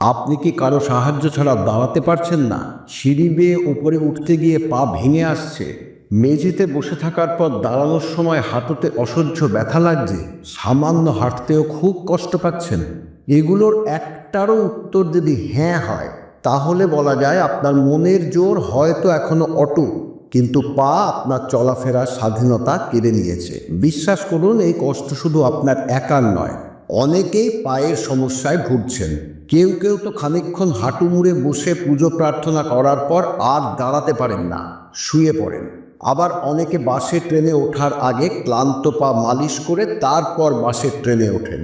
আপনি কি কারও সাহায্য ছাড়া দাঁড়াতে পারছেন না? সিঁড়ি বেয়ে উপরে উঠতে গিয়ে পা ভেঙে আসছে। মেঝেতে বসে থাকার পর দাঁড়ানোর সময় হাঁটুতে অসহ্য ব্যথা লাগছে। সামান্য হাঁটতেও খুব কষ্ট পাচ্ছেন। এগুলোর একটারও উত্তর যদি হ্যাঁ হয়, তাহলে বলা যায় আপনার মনের জোর হয়তো এখনও অটু কিন্তু পা আপনার চলাফেরার স্বাধীনতা কেড়ে নিয়েছে। বিশ্বাস করুন, এই কষ্ট শুধু আপনার একার নয়, অনেকেই পায়ের সমস্যায় ভুগছেন। কেউ কেউ তো খানিকক্ষণ হাঁটু মুড়ে বসে পুজো প্রার্থনা করার পর আর দাঁড়াতে পারেন না, শুয়ে পড়েন। আবার অনেকে বাসে ট্রেনে ওঠার আগে ক্লান্ত পা মালিশ করে তারপর বাসের ট্রেনে ওঠেন।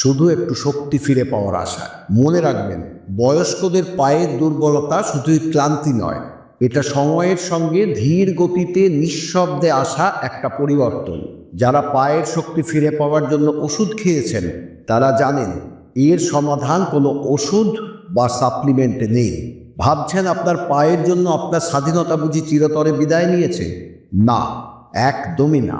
শুধু একটু শক্তি ফিরে পাওয়ার আশা। মনে রাখবেন, বয়স্কদের পায়ের দুর্বলতা শুধুই ক্লান্তি নয়, এটা সময়ের সঙ্গে ধীর গতিতে নিঃশব্দে আসা একটা পরিবর্তন। যারা পায়ের শক্তি ফিরে পাওয়ার জন্য ওষুধ খেয়েছেন, তারা জানেন এর সমাধান কোনো ওষুধ বা সাপ্লিমেন্টে নেই। ভাবছেন আপনার পায়ের জন্য আপনার স্বাধীনতা বুঝি চিরতরে বিদায় নিয়েছে? না, একদমই না।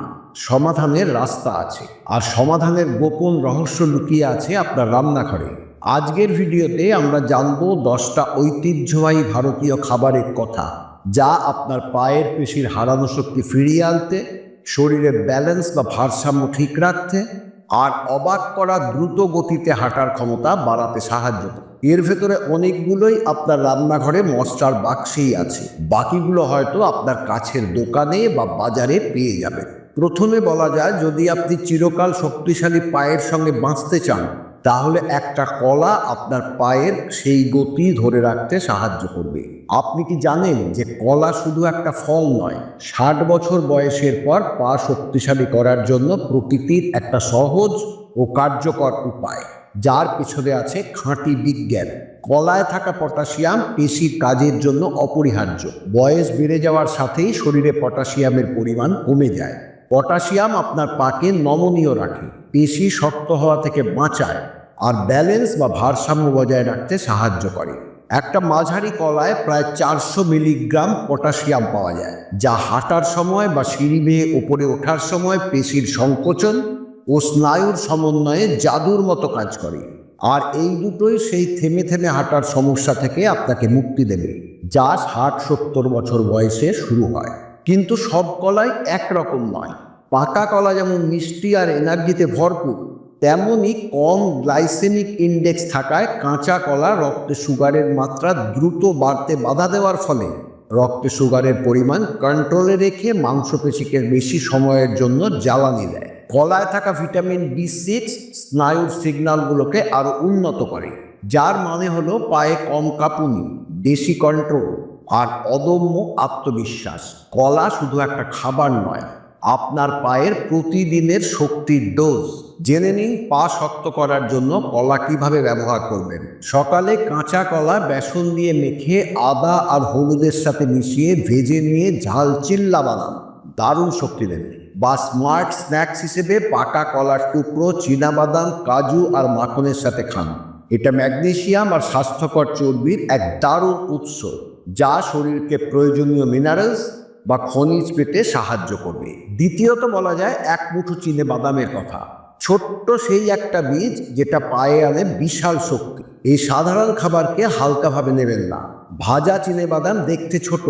সমাধানের রাস্তা আছে আর সমাধানের গোপন রহস্য লুকিয়ে আছে আপনার রান্নাঘরে। আজকের ভিডিওতে আমরা জানব দশটা ঐতিহ্যবাহী ভারতীয় খাবারের কথা, যা আপনার পায়ের পেশির হারানো শক্তি ফিরিয়ে আনতে, শরীরের ব্যালেন্স বা ভারসাম্য ঠিক রাখতে আর অবাক করা দ্রুত গতিতে হাঁটার ক্ষমতা বাড়াতে সাহায্য করে। এর ভেতরে অনেকগুলোই আপনার রান্নাঘরে মশলার বাক্সেই আছে বাকিগুলো হয়তো আপনার কাছের দোকানে বা বাজারে পেয়ে যাবেন প্রথমে বলা যায়, যদি আপনি চিরকাল শক্তিশালী পায়ের সঙ্গে বাঁচতে চান তাহলে একটা কলা আপনার পায়ের সেই গতি ধরে রাখতে সাহায্য করবে। আপনি কি জানেন যে কলা শুধু একটা ফল নয়, ষাট বছর বয়সের পর পা শক্তিশালী করার জন্য প্রকৃতির একটা সহজ ও কার্যকর উপায়, যার পিছনে আছে খাঁটি বিজ্ঞান। কলায় থাকা পটাশিয়াম পেশির কাজের জন্য অপরিহার্য। বয়স বেড়ে যাওয়ার সাথেই শরীরে পটাশিয়ামের পরিমাণ কমে যায়। পটাশিয়াম আপনার পাকে নমনীয় রাখে। পেশি শক্ত হওয়া থেকে বাঁচায় আর ব্যালেন্স বা ভারসাম্য বজায় রাখতে সাহায্য করে। একটা মাঝারি কলায় প্রায় চারশো মিলিগ্রাম পটাশিয়াম পাওয়া যায়, যা হাঁটার সময় বা সিঁড়ি বেয়ে ওপরে ওঠার সময় পেশির সংকোচন ও স্নায়ুর সমন্বয়ে জাদুর মতো কাজ করে। আর এই দুটোই সেই থেমে থেমে হাঁটার সমস্যা থেকে আপনাকে মুক্তি দেবে, যা ষাট সত্তর বছর বয়সে শুরু হয়। কিন্তু সব কলাই একরকম নয়। পাকা কলা যেমন মিষ্টি আর এনার্জিতে ভরপুর, তেমনই কম গ্লাইসেমিক ইন্ডেক্স থাকায় কাঁচা কলা রক্তে সুগারের মাত্রা দ্রুত বাড়তে বাধা দেওয়ার ফলে রক্তে সুগারের পরিমাণ কন্ট্রোলে রেখে মাংসপেশিকে বেশি সময়ের জন্য জ্বালানি দেয়। কলায় থাকা ভিটামিন বি সিক্স, স্নায়ুর সিগন্যালগুলোকে আরও উন্নত করে, যার মানে হলো পায়ে কম কাঁপুনি দেশি কন্ট্রোল আর অদম্য আত্মবিশ্বাস। কলা শুধু একটা খাবার নয় আপনার পায়ের প্রতিদিনের শক্তির ডোজ। জেনে নিন পা শক্ত করার জন্য কলা কীভাবে ব্যবহার করবেন। সকালে কাঁচা কলা বেসন দিয়ে মেখে আদা আর হলুদের সাথে মিশিয়ে ভেজে নিয়ে ঝাল চিল্লা বানান। দারুণ শক্তি দেবে। বা স্মার্ট স্ন্যাক্স হিসেবে পাকা কলার টুকরো বাদাম কাজু আর মাখনের সাথে খান। এটা ম্যাগনেশিয়াম আর স্বাস্থ্যকর চর্বির এক দারুণ উৎস, যা শরীরকে প্রয়োজনীয় মিনারেলস বা খনিজ পেতে সাহায্য করবে। দ্বিতীয়ত বলা যায় এক মুঠো চিনে বাদামের কথা। ছোট্ট সেই একটা বীজ যেটা পায়ে আনে বিশাল শক্তি। এই সাধারণ খাবারকে হালকাভাবে নেবেন না। ভাজা চিনে বাদাম দেখতে ছোট,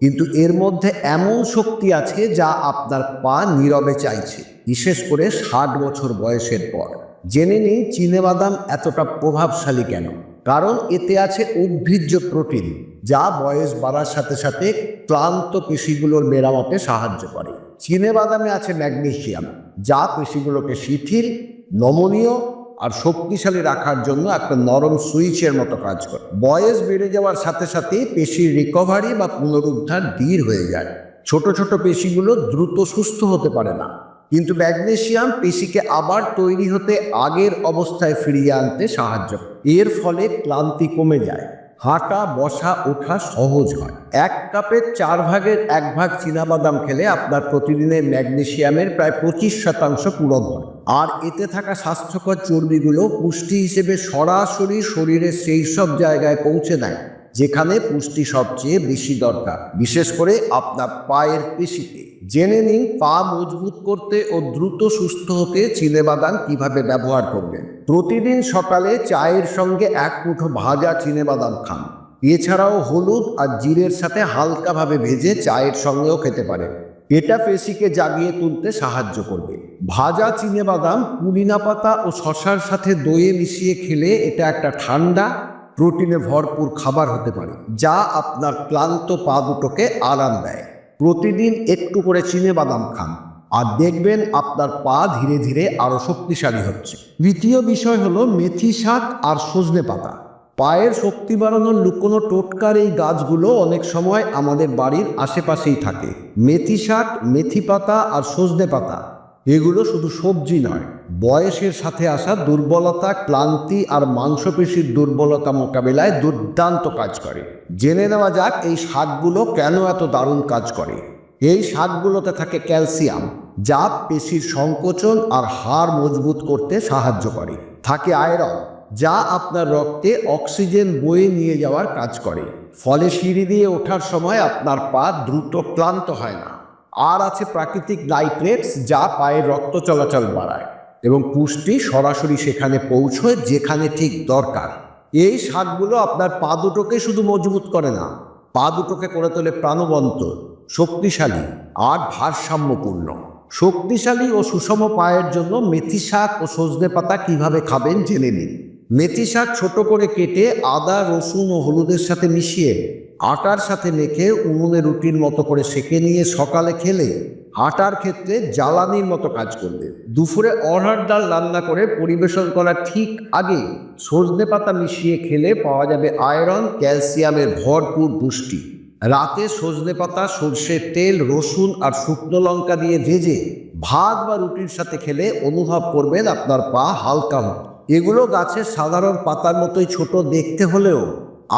কিন্তু এর মধ্যে এমন শক্তি আছে যা আপনার পা নীরবে চাইছে, বিশেষ করে ষাট বছর বয়সের পর। জেনে নিই চিনেবাদাম এতটা প্রভাবশালী কেন। কারণ এতে আছে উদ্ভিজ্জ প্রোটিন। যা বয়স বাড়ার সাথে সাথে ক্লান্ত পেশিগুলোর মেরামতে সাহায্য করে। চিনেবাদামে আছে ম্যাগনেশিয়াম, যা পেশিগুলোকে শিথিল, নমনীয় আর শক্তিশালী রাখার জন্য একটা নরম সুইচের মতো কাজ করে। বয়স বেড়ে যাওয়ার সাথে সাথে পেশির রিকভারি বা পুনরুদ্ধার ধীর হয়ে যায়। ছোট ছোট পেশিগুলো দ্রুত সুস্থ হতে পারে না। কিন্তু ম্যাগনেশিয়াম পেশিকে আবার তৈরি হতে আগের অবস্থায় ফিরিয়ে আনতে সাহায্য এর ফলে ক্লান্তি কমে যায়। হাঁটা, বসা, ওঠা সহজ হয়। এক কাপের চার ভাগের এক ভাগ চীনাবাদাম খেলে আপনার প্রতিদিনের ম্যাগনেশিয়ামের প্রায় পঁচিশ শতাংশ পূরণ হয়। আর এতে থাকা স্বাস্থ্যকর চর্বিগুলো পুষ্টি হিসেবে সরাসরি শরীরে সেই সব জায়গায় পৌঁছে দেয়। যেখানে পুষ্টি সবচেয়ে বেশি দরকার। বিশেষ করে আপনার পায়ের পেশিতে। জেনে নিন পা মজবুত করতে ও দ্রুত সুস্থ হতে চিনেবাদাম কীভাবে ব্যবহার করবেন। প্রতিদিন সকালে চায়ের সঙ্গে এক মুঠো ভাজা চিনেবাদাম খান। এছাড়াও হলুদ আর জিরের সাথে হালকাভাবে ভেজে চায়ের সঙ্গেও খেতে পারেন। এটা পেশিকে জাগিয়ে তুলতে সাহায্য করবে। ভাজা চিনেবাদাম পুদিনা পাতা ও শশার সাথে দইয়ে মিশিয়ে খেলে এটা একটা ঠান্ডা প্রোটিনে ভরপুর খাবার হতে পারে, যা আপনার ক্লান্ত পা দুটোকে আরাম দেয়। প্রতিদিন একটু করে চিনেবাদাম খান, আর দেখবেন আপনার পা ধীরে ধীরে আরও শক্তিশালী হচ্ছে। দ্বিতীয় বিষয় হলো মেথি শাক আর সজনে পাতা। পায়ের শক্তি বাড়ানোর লুকোনো টোটকার এই গাছগুলো অনেক সময় আমাদের বাড়ির আশেপাশেই থাকে। মেথি শাক, মেথি পাতা আর সজনে পাতা এগুলো শুধু সবজি নয়, বয়সের সাথে আসা দুর্বলতা, ক্লান্তি আর মাংসপেশির দুর্বলতা মোকাবিলায় দুর্দান্ত কাজ করে। জেনে নেওয়া যাক এই শাকগুলো কেন এত দারুণ কাজ করে। এই শাকগুলোতে থাকে ক্যালসিয়াম, যা পেশির সংকোচন আর হাড় মজবুত করতে সাহায্য করে। থাকে আয়রন, যা আপনার রক্তে অক্সিজেন বয়ে নিয়ে যাওয়ার কাজ করে। ফলে সিঁড়ি দিয়ে ওঠার সময় আপনার পা দ্রুত ক্লান্ত হয় না। আর আছে প্রাকৃতিক নাইট্রেটস যা পায়ের রক্ত চলাচল বাড়ায় এবং পুষ্টি সরাসরি সেখানে পৌঁছয় যেখানে ঠিক দরকার। এই শাকগুলো আপনার পা দুটোকে শুধু মজবুত করে না, পা দুটোকে করে তোলে প্রাণবন্ত, শক্তিশালী আর ভারসাম্যপূর্ণ। শক্তিশালী ও সুষম পায়ের জন্য মেথি শাক ও সজনে পাতা কীভাবে খাবেন জেনে নিন। মেথি শাক ছোট করে কেটে আদা, রসুন ও হলুদের সাথে মিশিয়ে আটার সাথে মেখে উনুনে রুটির মতো করে সেকে নিয়ে সকালে খেলে হাঁটার ক্ষেত্রে জ্বালানির মতো কাজ করবে। দুপুরে অরহর ডাল রান্না করে পরিবেশন করার ঠিক আগে সজনে পাতা মিশিয়ে খেলে পাওয়া যাবে আয়রন, ক্যালসিয়ামের ভরপুর পুষ্টি। রাতে সজনে পাতা, সর্ষের তেল, রসুন আর শুকনো লঙ্কা দিয়ে ভেজে ভাত বা রুটির সাথে খেলে অনুভব করবেন আপনার পা হালকা এগুলো গাছের সাধারণ পাতার মতোই ছোট দেখতে হলেও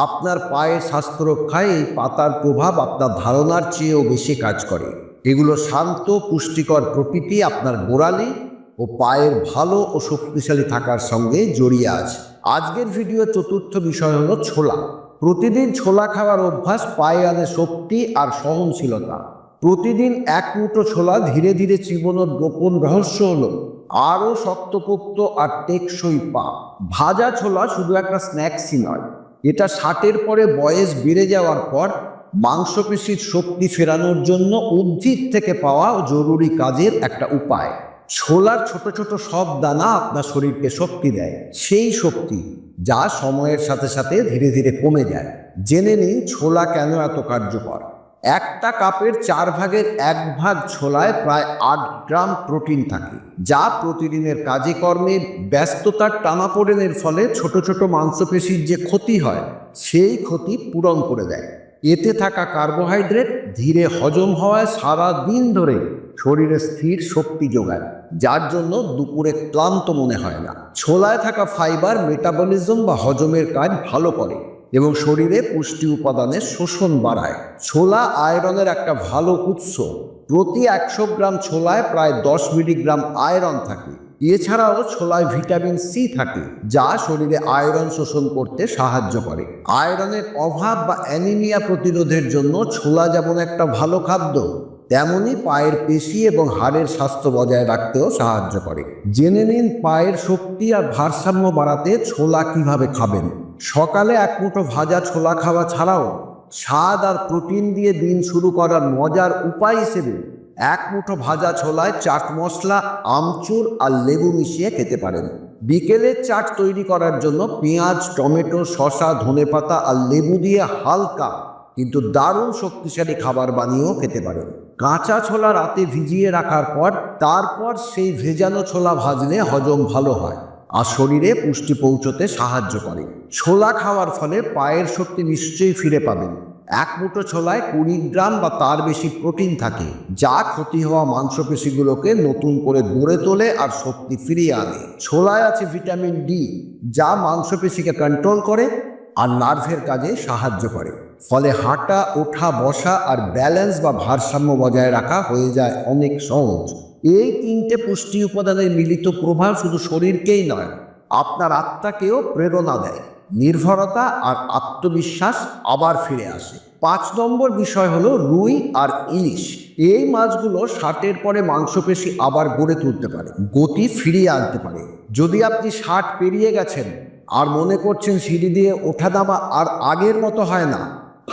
আপনার পায়ের স্বাস্থ্য রক্ষায় এই পাতার প্রভাব আপনার ধারণার চেয়েও বেশি কাজ করে। এগুলো শান্ত, পুষ্টিকর প্রকৃতি আপনার গোড়ালি ও পায়ের ভালো ও শক্তিশালী থাকার সঙ্গে জড়িয়ে আছে। আজকের ভিডিও চতুর্থ বিষয় হলো ছোলা। প্রতিদিন ছোলা খাওয়ার অভ্যাস পায়ে আনে শক্তি আর সহনশীলতা। প্রতিদিন এক মুঠো ছোলা ধীরে ধীরে চিবনোর গোপন রহস্য হলো, আরও শক্তপোক্ত আর টেকসই পা। ভাজা ছোলা শুধু একটা স্ন্যাক্সই নয় এটা ষাটের পরে বয়স বেড়ে যাওয়ার পর মাংসপেশির শক্তি ফেরানোর জন্য উদ্ভিদ থেকে পাওয়া জরুরি কাজের একটা উপায়। ছোলার ছোট ছোট সব দানা আপনার শরীরকে শক্তি দেয়। সেই শক্তি যা সময়ের সাথে সাথে ধীরে ধীরে কমে যায়। জেনে নিন ছোলা কেন এত কার্যকর। একটা কাপের চার ভাগের এক ভাগ ছোলায় প্রায় আট গ্রাম প্রোটিন থাকে, যা প্রতিদিনের কাজে কর্মে ব্যস্ততার টানাপোড়েনের ফলে ছোট ছোট মাংসপেশির যে ক্ষতি হয়, সেই ক্ষতি পূরণ করে দেয়। এতে থাকা কার্বোহাইড্রেট ধীরে হজম হওয়ায় সারা দিন ধরে শরীরে স্থির শক্তি যোগায়, যার জন্য দুপুরে ক্লান্ত মনে হয় না। ছোলায় থাকা ফাইবার মেটাবলিজম বা হজমের কাজ ভালো করে। এবং শরীরে পুষ্টি উপাদানের শোষণ বাড়ায়। ছোলা আয়রনের একটা ভালো উৎস। প্রতি একশো গ্রাম ছোলায় প্রায় দশ মিলিগ্রাম আয়রন থাকে। এছাড়াও ছোলায় ভিটামিন সি থাকে, যা শরীরে আয়রন শোষণ করতে সাহায্য করে। আয়রনের অভাব বা অ্যানিমিয়া প্রতিরোধের জন্য ছোলা যেমন একটা ভালো খাদ্য, তেমনি পায়ের পেশি এবং হাড়ের স্বাস্থ্য বজায় রাখতেও সাহায্য করে। জেনে নিন পায়ের শক্তি আর ভারসাম্য বাড়াতে ছোলা কীভাবে খাবেন। সকালে এক মুঠো ভাজা ছোলা খাওয়া ছাড়াও স্বাদ আর প্রোটিন দিয়ে দিন শুরু করার মজার উপায় হিসেবে এক মুঠো ভাজা ছোলায় চাট মশলা, আমচুর আর লেবু মিশিয়ে খেতে পারেন। বিকেলে চাট তৈরি করার জন্য পেঁয়াজ, টমেটো, শসা, ধনেপাতা আর লেবু দিয়ে হালকা কিন্তু দারুণ শক্তিশালী খাবার বানিয়েও খেতে পারেন। কাঁচা ছোলা রাতে ভিজিয়ে রাখার পর তারপর সেই ভেজানো ছোলা ভাজলে হজম ভালো হয়। আর শরীরে পুষ্টি পৌঁছতে সাহায্য করে। ছোলা খাওয়ার ফলে পায়ের শক্তি নিশ্চয়ই ফিরে পাবেন। এক মুঠো ছোলায় কুড়ি গ্রাম বা তার বেশি প্রোটিন থাকে, যা ক্ষতি হওয়া মাংসপেশিগুলোকে নতুন করে গড়ে তোলে আর শক্তি ফিরিয়ে আনে। ছোলায় আছে ভিটামিন ডি, যা মাংসপেশিকে কন্ট্রোল করে আর নার্ভের কাজে সাহায্য করে। ফলে হাঁটা, ওঠা, বসা আর ব্যালেন্স বা ভারসাম্য বজায় রাখা হয়ে যায় অনেক সহজ। এই তিনটে পুষ্টি উপাদানের মিলিত প্রভাব শুধু শরীরকেই নয়, আপনার আত্মাকেও প্রেরণা দেয়। নির্ভরতা আর আত্মবিশ্বাস আবার ফিরে আসে। পাঁচ নম্বর বিষয় হলো রুই আর ইলিশ। এই মাছগুলো ষাটের পরে মাংসপেশি আবার গড়ে তুলতে পারে, গতি ফিরিয়ে আনতে পারে। যদি আপনি ষাট পেরিয়ে গেছেন আর মনে করছেন সিঁড়ি দিয়ে ওঠা নামা আর আগের মতো হয় না,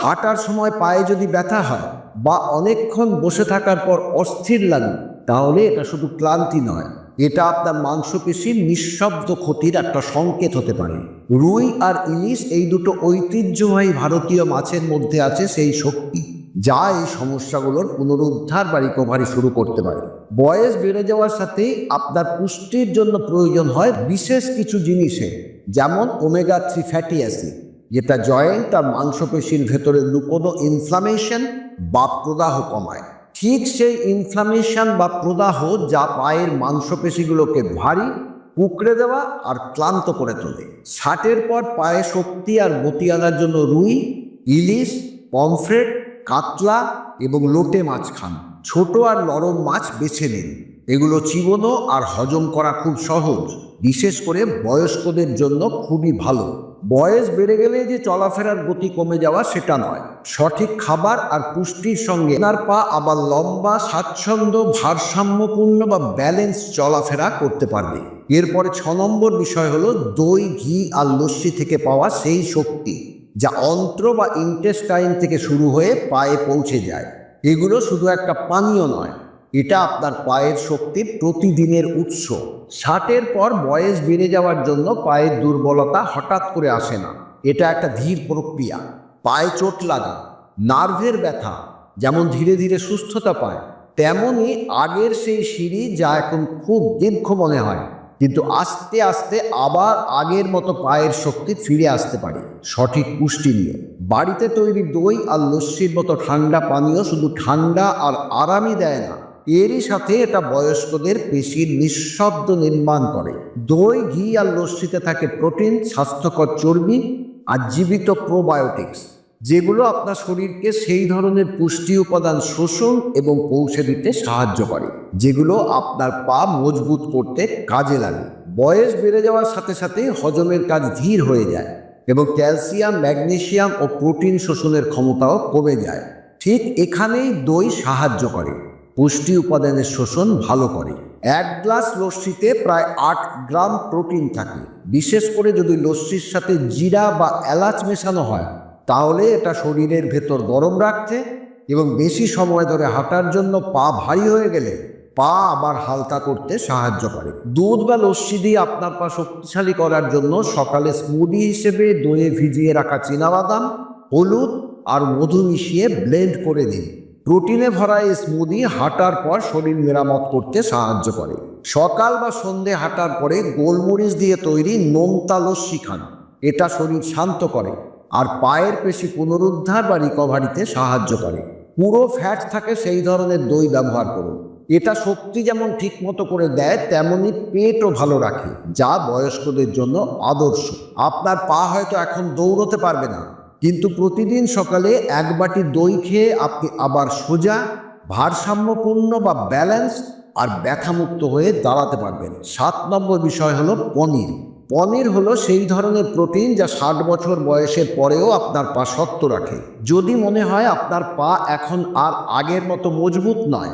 হাঁটার সময় পায়ে যদি ব্যথা হয় বা অনেকক্ষণ বসে থাকার পর অস্থির লাগে তাহলে এটা শুধু ক্লান্তি নয়, এটা আপনার মাংসপেশির নিঃশব্দ ক্ষতির একটা সংকেত হতে পারে। রুই আর ইলিশ এই দুটো ঐতিহ্যবাহী ভারতীয় মাছের মধ্যে আছে সেই শক্তি, যা এই সমস্যাগুলোর পুনরুদ্ধার বা রিকভারি শুরু করতে পারে। বয়স বেড়ে যাওয়ার সাথে আপনার পুষ্টির জন্য প্রয়োজন হয় বিশেষ কিছু জিনিসে, যেমন ওমেগা থ্রি ফ্যাটি অ্যাসিড যেটা জয়েন্ট আর মাংসপেশির ভেতরে লুকোনো ইনফ্লামেশন বা প্রদাহ কমায়। ঠিক সেই ইনফ্লামেশন বা প্রদাহ যা পায়ের মাংসপেশিগুলোকে ভারী, কুকড়ে দেওয়া আর ক্লান্ত করে তোলে। ষাটের পর পায়ে শক্তি আর গতি আনার জন্য রুই, ইলিশ, পমফ্রেট, কাতলা এবং লোটে মাছ খান। ছোট আর নরম মাছ বেছে নিন। এগুলো চিবনো আর হজম করা খুব সহজ। বিশেষ করে বয়স্কদের জন্য খুবই ভালো। বয়স বেড়ে গেলে যে চলাফেরার গতি কমে যাওয়া সেটা নয়। সঠিক খাবার আর পুষ্টির সঙ্গে আপনার পা আবার লম্বা, স্বাচ্ছন্দ্য, ভারসাম্যপূর্ণ বা ব্যালেন্স চলাফেরা করতে পারবে। এরপরে ছ নম্বর বিষয় হলো দই, ঘি আর লস্যি থেকে পাওয়া সেই শক্তি যা অন্ত্র বা ইন্টেস্টাইন থেকে শুরু হয়ে পায়ে পৌঁছে যায়। এগুলো শুধু একটা পানীয় নয় এটা আপনার পায়ের শক্তির প্রতিদিনের উৎস। ষাটের পর বয়স বেড়ে যাওয়ার জন্য পায়ের দুর্বলতা হঠাৎ করে আসে না। এটা একটা ধীর প্রক্রিয়া। পায়ে চোট লাগা, নার্ভের ব্যথা, যেমন ধীরে ধীরে সুস্থতা পায় তেমনই আগের সেই সিঁড়ি যা এখন খুব দীর্ঘ মনে হয়, কিন্তু আস্তে আস্তে আবার আগের মতো পায়ের শক্তি ফিরে আসতে পারে। সঠিক পুষ্টি নিয়ে। বাড়িতে তৈরি দই আর লস্যির মতো ঠান্ডা পানীয় শুধু ঠান্ডা আর আরামই দেয় না এরই সাথে এটা বয়স্কদের পেশির নিঃশব্দ নির্মাণ করে। দই, ঘি আর লস্যিতে থাকে প্রোটিন, স্বাস্থ্যকর চর্বি আর জীবিত প্রোবায়োটিক্স, যেগুলো আপনার শরীরকে সেই ধরনের পুষ্টি উপাদান শোষণ এবং পৌঁছে দিতে সাহায্য করে, যেগুলো আপনার পা মজবুত করতে কাজে লাগে। বয়স বেড়ে যাওয়ার সাথে সাথে হজমের কাজ ধীর হয়ে যায় এবং ক্যালসিয়াম, ম্যাগনেসিয়াম ও প্রোটিন শোষণের ক্ষমতাও কমে যায়। ঠিক এখানেই দই সাহায্য করে। পুষ্টি উপাদানের শোষণ ভালো করে। এক গ্লাস লস্যিতে প্রায় আট গ্রাম প্রোটিন থাকে। বিশেষ করে যদি লস্যির সাথে জিরা বা এলাচ মেশানো হয়, তাহলে এটা শরীরের ভেতর গরম রাখতে এবং বেশি সময় ধরে হাঁটার জন্য পা ভারী হয়ে গেলে পা আবার হালকা করতে সাহায্য করে। দুধ বা লস্যি দিয়ে আপনার পা শক্তিশালী করার জন্য সকালে স্মুদি হিসেবে দইয়ে ভিজিয়ে রাখা চীনাবাদাম, হলুদ আর মধু মিশিয়ে ব্লেন্ড করে দিন। প্রোটিনে ভরা এই স্মুদি হাঁটার পর শরীর মেরামত করতে সাহায্য করে। সকাল বা সন্ধে হাঁটার পরে গোলমরিচ দিয়ে তৈরি নোনতা লস্যি খান এটা শরীর শান্ত করে আর পায়ের পেশি পুনরুদ্ধার বা রিকভারিতে সাহায্য করে। পুরো ফ্যাট থাকে সেই ধরনের দই ব্যবহার করুন। এটা শক্তি যেমন ঠিক মতো করে দেয়, তেমনি পেটও ভালো রাখে, যা বয়স্কদের জন্য আদর্শ। আপনার পা হয়তো এখন দৌড়তে পারবে না। কিন্তু প্রতিদিন সকালে এক বাটি দই খেয়ে আপনি আবার সোজা, ভারসাম্যপূর্ণ বা ব্যালেন্স আর ব্যথামুক্ত হয়ে দাঁড়াতে পারবেন। সাত নম্বর বিষয় হলো পনির। পনির হলো সেই ধরনের প্রোটিন যা ষাট বছর বয়সের পরেও আপনার পা শক্ত রাখে। যদি মনে হয় আপনার পা এখন আর আগের মতো মজবুত নয়,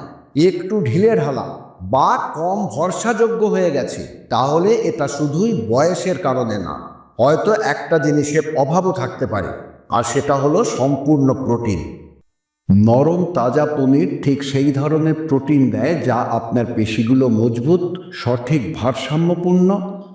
একটু ঢিলে ঢালা বা কম ভরসাযোগ্য হয়ে গেছে, তাহলে এটা শুধুই বয়সের কারণে না, হয়তো একটা জিনিসের অভাবও থাকতে পারে। আর সেটা হলো সম্পূর্ণ প্রোটিন। নরম তাজা পনির ঠিক সেই ধরনের প্রোটিন দেয় যা আপনার পেশিগুলো মজবুত, সঠিক ভারসাম্যপূর্ণ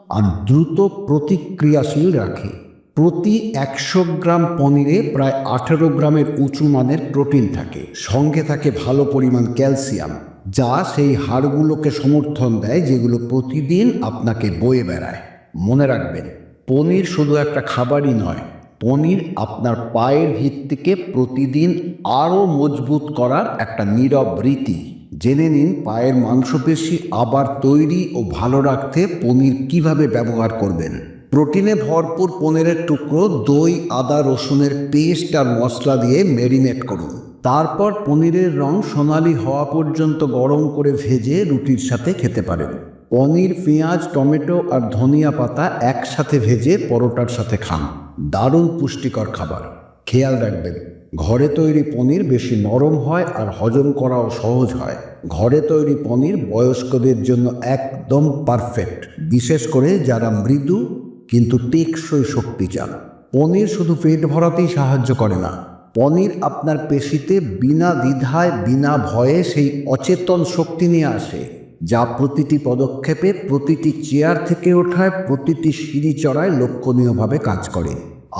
আর দ্রুত প্রতিক্রিয়াশীল রাখে। প্রতি একশো গ্রাম পনিরে প্রায় আঠেরো গ্রামের উঁচু মানের প্রোটিন থাকে। সঙ্গে থাকে ভালো পরিমাণ ক্যালসিয়াম, যা সেই হাড়গুলোকে সমর্থন দেয় যেগুলো প্রতিদিন আপনাকে বয়ে বেড়ায়। মনে রাখবেন, পনির শুধু একটা খাবারই নয় পনির আপনার পায়ের ভিত্তিকে প্রতিদিন আরও মজবুত করার একটা নীরব রীতি। জেনে নিন পায়ের মাংসপেশি আবার তৈরি ও ভালো রাখতে পনির কীভাবে ব্যবহার করবেন। প্রোটিনে ভরপুর পনিরের টুকরো, দই, আদা, রসুনের পেস্ট আর মশলা দিয়ে ম্যারিনেট করুন। তারপর পনিরের রং সোনালি হওয়া পর্যন্ত গরম করে ভেজে রুটির সাথে খেতে পারেন। পনির, পেঁয়াজ, টমেটো আর ধনিয়া পাতা একসাথে ভেজে পরোটার সাথে খান। দারুণ পুষ্টিকর খাবার। খেয়াল রাখবেন, ঘরে তৈরি পনির বেশি নরম হয় আর হজম করাও সহজ হয়। ঘরে তৈরি পনির বয়স্কদের জন্য একদম পারফেক্ট, বিশেষ করে যারা মৃদু কিন্তু টেকসই শক্তি চান পনির শুধু পেট ভরাতেই সাহায্য করে না, পনির আপনার পেশিতে বিনা দ্বিধায়, বিনা ভয়ে সেই অচেতন শক্তি নিয়ে আসে। যা প্রতিটি পদক্ষেপে প্রতিটি চেয়ার থেকে ওঠায় প্রতিটি সিঁড়ি চড়ায় লক্ষণীয়ভাবে কাজ করে।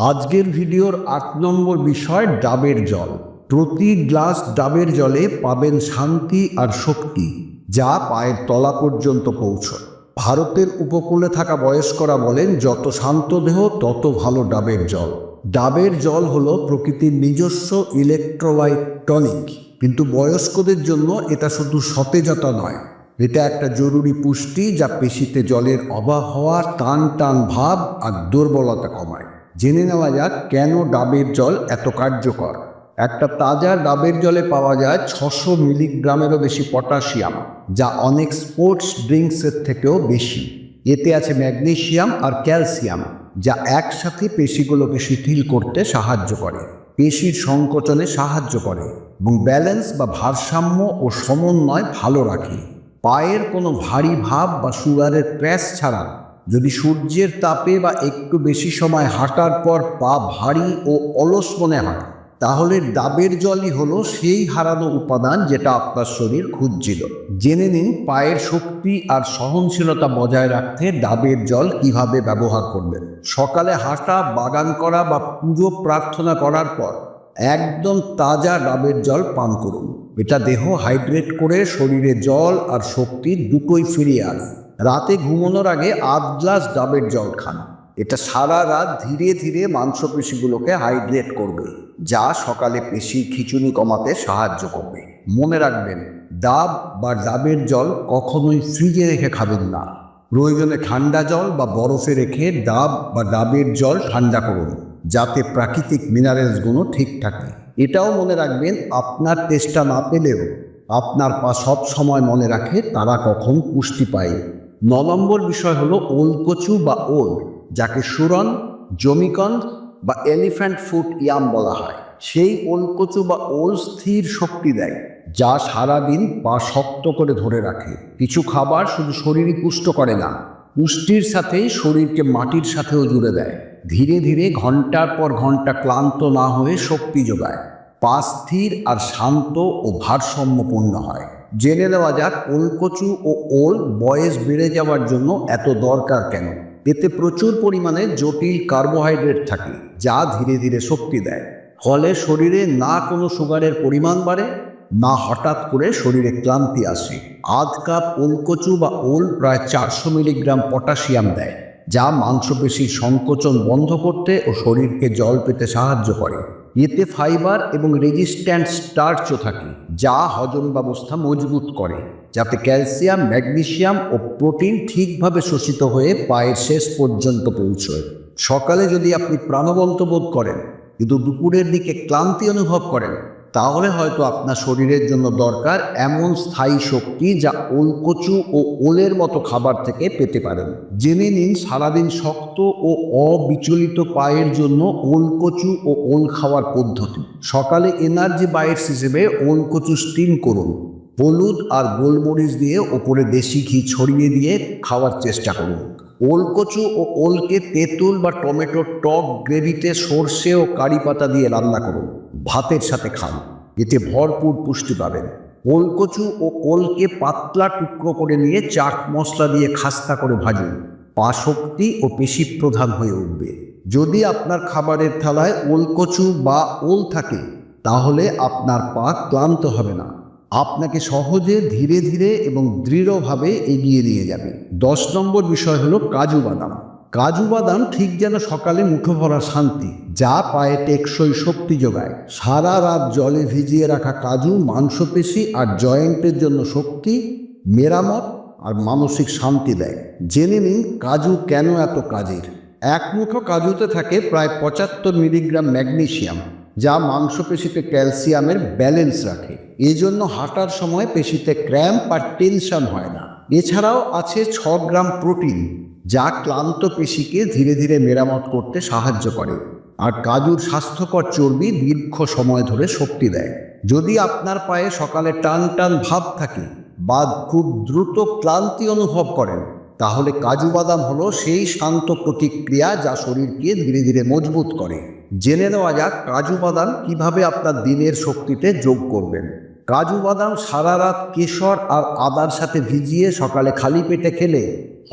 আজকের ভিডিওর আট নম্বর বিষয় ডাবের জল। প্রতি গ্লাস ডাবের জলে পাবেন শান্তি আর শক্তি, যা পায়ের তলা পর্যন্ত পৌঁছয়। ভারতের উপকূলে থাকা বয়স্করা বলেন, যত শান্ত দেহ, তত ভালো ডাবের জল। ডাবের জল হলো প্রকৃতির নিজস্ব ইলেকট্রোলাইট টনিক কিন্তু বয়স্কদের জন্য এটা শুধু সতেজতা নয় এটা একটা জরুরি পুষ্টি যা পেশিতে জলের অভাব হওয়া টান টান ভাব আর দুর্বলতা কমায়। জেনে নেওয়া যাক কেন ডাবের জল এত কার্যকর। একটা তাজা ডাবের জলে পাওয়া যায় ছশো মিলিগ্রামেরও বেশি পটাশিয়াম, যা অনেক স্পোর্টস ড্রিঙ্কসের থেকেও বেশি। এতে আছে ম্যাগনেশিয়াম আর ক্যালসিয়াম, যা একসাথে পেশিগুলোকে শিথিল করতে সাহায্য করে। পেশির সংকোচনে সাহায্য করে এবং ব্যালেন্স বা ভারসাম্য ও সমন্বয় ভালো রাখে। পায়ের কোনো ভারী ভাব বা সুগারের ক্র্যাশ ছাড়া, যদি সূর্যের তাপে বা একটু বেশি সময় হাঁটার পর পা ভারী ও অলস মনে হয়, তাহলে ডাবের জলই হলো সেই হারানো উপাদান যেটা আপনার শরীর খুঁজছিল। জেনে নিন পায়ের শক্তি আর সহনশীলতা বজায় রাখতে ডাবের জল কীভাবে ব্যবহার করবেন। সকালে হাঁটা, বাগান করা বা পুজো প্রার্থনা করার পর একদম তাজা ডাবের জল পান করুন। এটা দেহ হাইড্রেট করে শরীরে জল আর শক্তি দুটোই ফিরিয়ে আনে। রাতে ঘুমানোর আগে আধ গ্লাস ডাবের জল খান। এটা সারা রাত ধীরে ধীরে মাংসপেশিগুলোকে হাইড্রেট করবে, যা সকালে পেশি খিচুনি কমাতে সাহায্য করবে। মনে রাখবেন, ডাব বা ডাবের জল কখনোই ফ্রিজে রেখে খাবেন না। প্রয়োজনে ঠান্ডা জল বা বরফে রেখে ডাব বা ডাবের জল ঠান্ডা করুন, যাতে প্রাকৃতিক মিনারেলসগুলো ঠিক থাকে। এটাও মনে রাখবেন, আপনার টেস্টটা না পেলেও আপনার পা সব সময় মনে রাখে, তারা কখন পুষ্টি পায়। ন নম্বর বিষয় হলো ওলকচু বা ওল, যাকে সুরন, জমিকন্দ বা এলিফ্যান্ট ফুট ইয়াম বলা হয়। সেই ওলকচু বা ওল স্থির শক্তি দেয়, যা সারাদিন পা শক্ত করে ধরে রাখে। কিছু খাবার শুধু শরীরই পুষ্ট করে না, পুষ্টির সাথেই শরীরকে মাটির সাথেও জুড়ে দেয়। ধীরে ধীরে ঘণ্টার পর ঘণ্টা ক্লান্ত না হয়ে শক্তি যোগায়। পা স্থির আর শান্ত ও ভারসাম্যপূর্ণ হয়। জেনে নেওয়া যাক ওলকচু ও ওল বয়স বেড়ে যাওয়ার জন্য এত দরকার কেন? এতে প্রচুর পরিমাণে জটিল কার্বোহাইড্রেট থাকে, যা ধীরে ধীরে শক্তি দেয়। ফলে শরীরে না কোনো সুগারের পরিমাণ বাড়ে, না হঠাৎ করে শরীরে ক্লান্তি আসে। আধ কাপ ওলকচু বা ওল প্রায় চারশো মিলিগ্রাম পটাশিয়াম দেয়, যা মাংসপেশির সংকোচন বন্ধ করতে ও শরীরকে জল পেতে সাহায্য করে। এতে ফাইবার এবং রেজিস্ট্যান্ট স্টার্চও থাকে, যা হজম ব্যবস্থা মজবুত করে, যাতে ক্যালসিয়াম ম্যাগনেশিয়াম ও প্রোটিন ঠিকভাবে শোষিত হয়ে পায়ের শেষ পর্যন্ত পৌঁছয়। সকালে যদি আপনি প্রাণবন্ত বোধ করেন, কিন্তু দুপুরের দিকে ক্লান্তি অনুভব করেন তাহলে হয়তো আপনার শরীরের জন্য দরকার এমন স্থায়ী শক্তি যা ওলকচু ও ওলের মতো খাবার থেকে পেতে পারেন। জেনে নিন সারাদিন শক্ত ও অবিচলিত পায়ের জন্য ওলকচু ও ওল খাওয়ার পদ্ধতি। সকালে এনার্জি বাইটস হিসেবে ওলকচু স্টিম করুন। হলুদ আর গোলমরিচ দিয়ে ওপরে দেশি ঘি ছড়িয়ে দিয়ে খাওয়ার চেষ্টা করুন। ওলকচু ও ওলকে তেঁতুল বা টমেটোর টক গ্রেভিতে সর্ষে ও কারি পাতা দিয়ে রান্না করুন। ভাতের সাথে খান। এতে ভরপুর পুষ্টি পাবেন। ওলকচু ও ওলকে পাতলা টুকরো করে নিয়ে চাট মশলা দিয়ে খাস্তা করে ভাজুন। পা শক্তি ও পেশি প্রধান হয়ে উঠবে। যদি আপনার খাবারের থালায় ওলকচু বা ওল থাকে, তাহলে আপনার পা ক্লান্ত হবে না। আপনাকে সহজে ধীরে ধীরে এবং দৃঢ়ভাবে এগিয়ে নিয়ে যাবে। দশ নম্বর বিষয় হলো কাজু বাদাম। কাজু বাদাম ঠিক যেন সকালে মুঠো ভরা শান্তি, যা পায়ে টেকসই শক্তি যোগায়। সারা রাত জলে ভিজিয়ে রাখা কাজু, মাংসপেশি আর জয়েন্টের জন্য শক্তি, মেরামত আর মানসিক শান্তি দেয়। জেনে নিন কাজু কেন এত কাজের। এক মুঠো কাজুতে থাকে প্রায় পঁচাত্তর মিলিগ্রাম ম্যাগনেসিয়াম যা মাংসপেশিতে ক্যালসিয়ামের ব্যালেন্স রাখে। এই জন্য হাঁটার সময় পেশিতে ক্র্যাম্প আর টেনশন হয় না। এছাড়াও আছে ছ গ্রাম প্রোটিন, যা ক্লান্ত পেশিকে ধীরে ধীরে মেরামত করতে সাহায্য করে আর কাজুর স্বাস্থ্যকর চর্বি দীর্ঘ সময় ধরে শক্তি দেয়। যদি আপনার পায়ে সকালে টান টান ভাব থাকে বা খুব দ্রুত ক্লান্তি অনুভব করেন তাহলে কাজু বাদাম হলো সেই শান্ত প্রতিক্রিয়া যা শরীরকে ধীরে ধীরে মজবুত করে। জেনে নেওয়া যাক কাজু বাদাম কীভাবে আপনার দিনের শক্তিতে যোগ করবেন। কাজু বাদাম সারা রাত কেশর আর আদার সাথে ভিজিয়ে সকালে খালি পেটে খেলে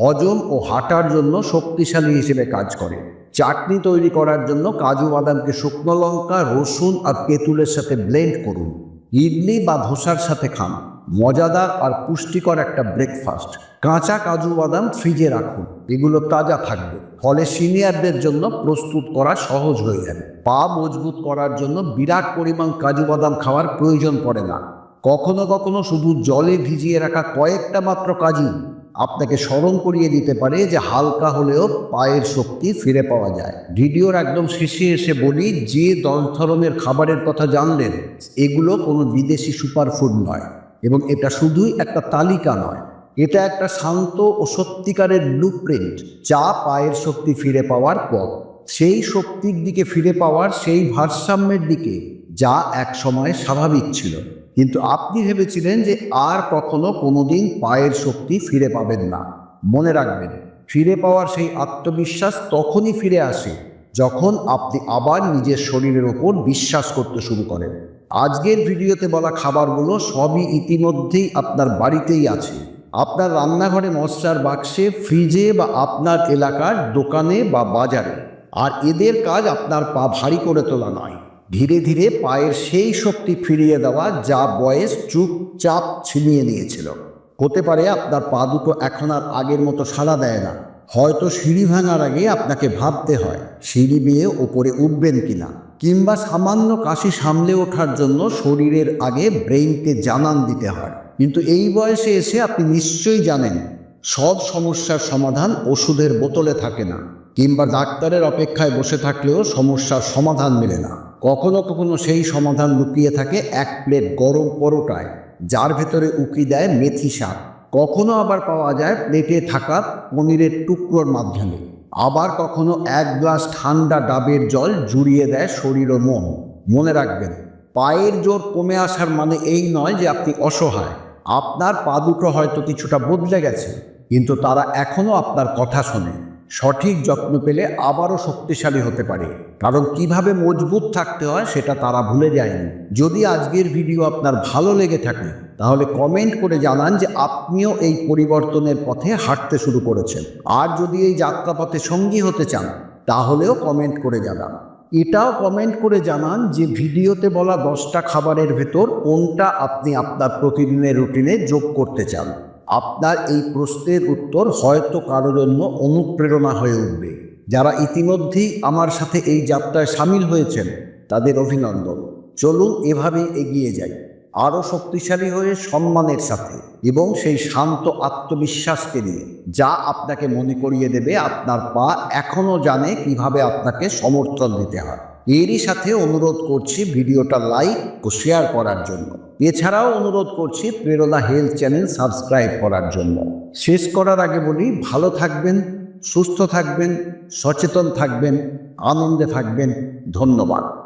হজম ও হাঁটার জন্য শক্তিশালী হিসেবে কাজ করে। চাটনি তৈরি করার জন্য কাজু বাদামকে শুকনো লঙ্কা, রসুন আর তেঁতুলের সাথে ব্লেন্ড করুন। ইডলি বা ধোসার সাথে খান। মজাদার আর পুষ্টিকর একটা ব্রেকফাস্ট কাঁচা কাজু বাদাম ফ্রিজে রাখুন, এগুলো তাজা থাকবে। ফলে সিনিয়রদের জন্য প্রস্তুত করা সহজ হয়ে যাবে। পা মজবুত করার জন্য বিরাট পরিমাণ কাজু বাদাম খাওয়ার প্রয়োজন পড়ে না। কখনো কখনো শুধু জলে ভিজিয়ে রাখা কয়েকটা মাত্র কাজু আপনাকে স্মরণ করিয়ে দিতে পারে যে হালকা হলেও পায়ের শক্তি ফিরে পাওয়া যায়। ভিডিওর একদম শেষে এসে বলি, যে দশ ধরনের খাবারের কথা জানলেন, এগুলো কোনো বিদেশি সুপারফুড নয়। এবং এটা শুধুই একটা তালিকা নয়, এটা একটা শান্ত ও সত্যিকারের ব্লুপ্রিন্ট যা পায়ের শক্তি ফিরে পাওয়ার পথ। সেই শক্তির দিকে ফিরে পাওয়ার সেই ভারসাম্যের দিকে যা এক সময় স্বাভাবিক ছিল। কিন্তু আপনি ভেবেছিলেন যে আর কখনো কোনোদিন পায়ের শক্তি ফিরে পাবেন না। মনে রাখবেন, ফিরে পাওয়ার সেই আত্মবিশ্বাস তখনই ফিরে আসে যখন আপনি আবার নিজের শরীরের ওপর বিশ্বাস করতে শুরু করেন। আজকের ভিডিওতে বলা খাবারগুলো সবই ইতিমধ্যেই আপনার বাড়িতেই আছে। আপনার রান্নাঘরে মশলার বাক্সে, ফ্রিজে বা আপনার এলাকার দোকানে বা বাজারে। আর এদের কাজ আপনার পা ভারী করে তোলা নয়। ধীরে ধীরে পায়ের সেই শক্তি ফিরিয়ে দেওয়া যা বয়স চুপচাপ ছিনিয়ে নিয়েছিল। হতে পারে আপনার পা দুটো এখন আর আগের মতো সাড়া দেয় না। হয়তো সিঁড়ি ভাঙার আগে আপনাকে ভাবতে হয়, সিঁড়ি বেয়ে ওপরে উঠবেন কিনা। কিংবা সামান্য কাশি সামলে ওঠার জন্য শরীরের আগে ব্রেইনকে জানান দিতে হয়। কিন্তু এই বয়সে এসে আপনি নিশ্চয়ই জানেন, সব সমস্যার সমাধান ওষুধের বোতলে থাকে না, কিংবা ডাক্তারের অপেক্ষায় বসে থাকলেও সমস্যার সমাধান মেলে না। কখনো কখনো সেই সমাধান লুকিয়ে থাকে এক প্লেট গরম পরোটায়, যার ভেতরে উকি দেয় মেথি শাক। কখনো আবার পাওয়া যায় প্লেটে থাকা পনিরের টুকরোর মাধ্যমে। আবার কখনো এক গ্লাস ঠান্ডা ডাবের জল জুড়িয়ে দেয় শরীর ও মন। মনে রাখবেন, পায়ের জোর কমে আসার মানে এই নয় যে আপনি অসহায়। আপনার পা দুটো হয়তো কিছুটা বদলে গেছে, কিন্তু তারা এখনও আপনার কথা শোনে। সঠিক যত্ন পেলে আবারও শক্তিশালী হতে পারে। কারণ কীভাবে মজবুত থাকতে হয় সেটা তারা ভুলে যায়নি। যদি আজকের ভিডিও আপনার ভালো লেগে থাকে তাহলে কমেন্ট করে জানান যে আপনিও এই পরিবর্তনের পথে হাঁটতে শুরু করেছেন। আর যদি এই যাত্রাপথে সঙ্গী হতে চান, তাহলেও কমেন্ট করে জানান। এটাও কমেন্ট করে জানান যে ভিডিওতে বলা দশটা খাবারের ভেতর কোনটা আপনি আপনার প্রতিদিনের রুটিনে যোগ করতে চান। আপনার এই প্রশ্নের উত্তর হয়তো কারও জন্য অনুপ্রেরণা হয়ে উঠবে। যারা ইতিমধ্যেই আমার সাথে এই যাত্রায় সামিল হয়েছেন, তাদের অভিনন্দন। চলুন এভাবে এগিয়ে যাই। আরও শক্তিশালী হয়ে সম্মানের সাথে এবং সেই শান্ত আত্মবিশ্বাসকে নিয়ে। যা আপনাকে মনে করিয়ে দেবে, আপনার পা এখনও জানে কীভাবে আপনাকে সমর্থন দিতে হয়। এরই সাথে অনুরোধ করছি ভিডিওটা লাইক ও শেয়ার করার জন্য। এছাড়াও অনুরোধ করছি প্রেরণা হেলথ চ্যানেল সাবস্ক্রাইব করার জন্য। শেষ করার আগে বলি, ভালো থাকবেন, সুস্থ থাকবেন, সচেতন থাকবেন, আনন্দে থাকবেন। ধন্যবাদ।